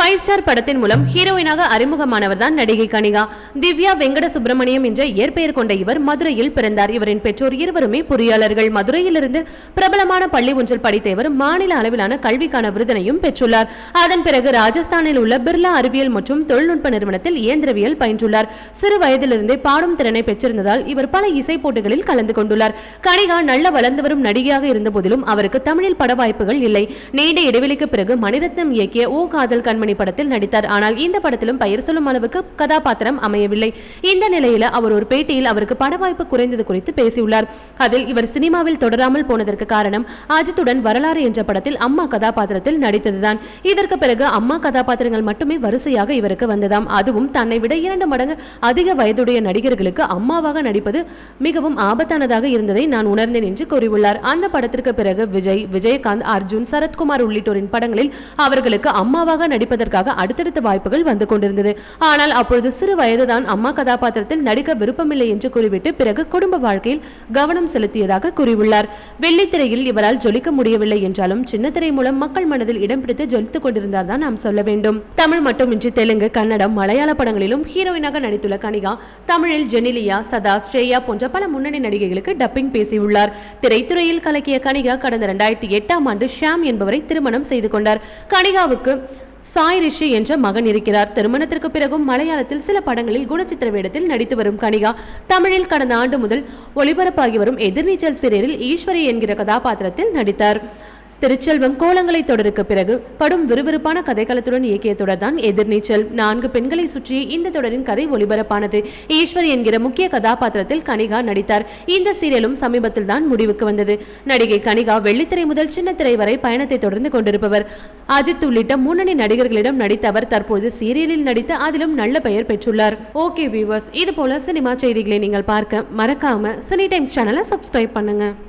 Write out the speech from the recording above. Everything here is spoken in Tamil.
ஃபைவ் ஸ்டார் படத்தின் மூலம் ஹீரோயினாக அறிமுகமானவர் தான் நடிகை கனிகா. திவ்யா வெங்கட சுப்பிரமணியம் என்ற இயற்பெயர் கொண்ட இவர் மதுரையில் பிறந்தார். இவரின் பெற்றோர் இருவருமே பொறியாளர்கள். மதுரையிலிருந்து பிரபலமான பள்ளி ஒன்றில் படித்த இவர் மாநில அளவிலான கல்விக்கான விருதினையும் பெற்றுள்ளார். அதன் பிறகு ராஜஸ்தானில் உள்ள பிர்லா அறிவியல் மற்றும் தொழில்நுட்ப நிறுவனத்தில் இயந்திரவியல் பயின்றுள்ளார். சிறு வயதிலிருந்தே பாடும் திறனை பெற்றிருந்ததால் இவர் பல இசை போட்டிகளில் கலந்து கொண்டுள்ளார். கனிகா நல்ல வளர்ந்து வரும் நடிகையாக இருந்த போதிலும் அவருக்கு தமிழில் பட வாய்ப்புகள் இல்லை. நீண்ட இடைவெளிக்கு பிறகு மணிரத்னம் இயக்கிய ஓ காதல் கண்மணி படத்தில் நடித்தார். ஆனால் இந்த படத்திலும் பெயர் சொல்லும் அளவுக்கு கதாபாத்திரம் அமையவில்லை. இந்த நிலையில அவர் ஒரு பேட்டியில் அவருக்கு பட வாய்ப்பு குறைந்தது குறித்து பேசியுள்ளார். அதில் இவர் சினிமாவில் தொடராமல் போனதற்கு காரணம் அஜித்துடன் வரலாறு என்ற படத்தில் அம்மா கதாபாத்திரத்தில் நடித்ததுதான். இதற்கு பிறகு அம்மா கதாபாத்திரங்கள் மட்டுமே வரிசையாக இவருக்கு வந்ததாம். அதுவும் தன்னை விட இரண்டு மடங்கு அதிக வயதுடைய நடிகர்களுக்கு அம்மாவாக நடிப்பது மிகவும் ஆபத்தானதாக இருந்ததை நான் உணர்ந்தேன் என்று கூறியுள்ளார். அந்த படத்திற்கு பிறகு விஜய் விஜயகாந்த் அர்ஜுன் சரத்குமார் உள்ளிட்டோரின் படங்களில் அவர்களுக்கு அம்மாவாக நடிப்பது நடிப்பதற்காக அடுத்தடுத்த வாய்ப்புகள் வந்து கொண்டிருந்தது. ஆனால் அப்பொழுது சிறு வயதுதான் அம்மா கதாபாத்திரத்தில் நடிக்க விருப்பமில்லை என்று கூறிவிட்டு பிறகு குடும்ப வாழ்க்கையில் கவனம் செலுத்தியதாக கூறியுள்ளார். வெள்ளித்திரையில் இவரால் ஜொலிக்க முடியவில்லை என்றாலும் சின்னத்திரை மூலம் மக்கள் மனதில் இடம் பிடித்து ஜொலித்துக் கொண்டிருந்தார் தான் நாம் சொல்ல வேண்டும். தமிழ் மட்டுமின்றி தெலுங்கு கன்னடம் மலையாள படங்களிலும் ஹீரோயினாக நடித்துள்ள கனிகா தமிழில் ஜெனிலியா சதா ஸ்ரேயா போன்ற பல முன்னணி நடிகைகளுக்கு டப்பிங் பேசியுள்ளார். திரைத்துறையில் கலக்கிய கனிகா கடந்த இரண்டாயிரத்தி எட்டாம் ஆண்டு ஷாம் என்பவரை திருமணம் செய்து கொண்டார். கனிகாவுக்கு சாய் ரிஷி என்ற மகன் இருக்கிறார். திருமணத்திற்கு பிறகும் மலையாளத்தில் சில படங்களில் குணச்சித்திர வேடத்தில் நடித்து வரும் கனிகா தமிழில் கடந்த ஆண்டு முதல் ஒளிபரப்பாகி வரும் எதிர்நீச்சல் சீரியலில் ஈஸ்வரி என்கிற கதாபாத்திரத்தில் நடித்தார். திருச்செல்வம் கோலங்களை தொடருக்கு பிறகு படும் விறுவிறுப்பான கதைக்களத்துடன் இயக்கிய தொடர் தான் எதிர்நீச்சல். நான்கு பெண்களை சுற்றி இந்த தொடரின் கதை ஒளிபரப்பானது. ஈஸ்வரி என்கிற முக்கிய கதாபாத்திரத்தில் கனிகா நடித்தார். இந்த சீரியலும் சமீபத்தில் தான் முடிவுக்கு வந்தது. நடிகை கனிகா வெள்ளித்திரை முதல் சின்னத்திரை வரை பயணத்தை தொடர்ந்து கொண்டிருப்பவர். அஜித் உள்ளிட்ட முன்னணி நடிகர்களிடம் நடித்த அவர் தற்போது சீரியலில் நடித்து அதிலும் நல்ல பெயர் பெற்றுள்ளார். ஓகே வியூவர்ஸ் இது போல சினிமா செய்திகளை நீங்கள் பார்க்க மறக்காம சினி டைம்ஸ் சேனலை சப்ஸ்கிரைப் பண்ணுங்க.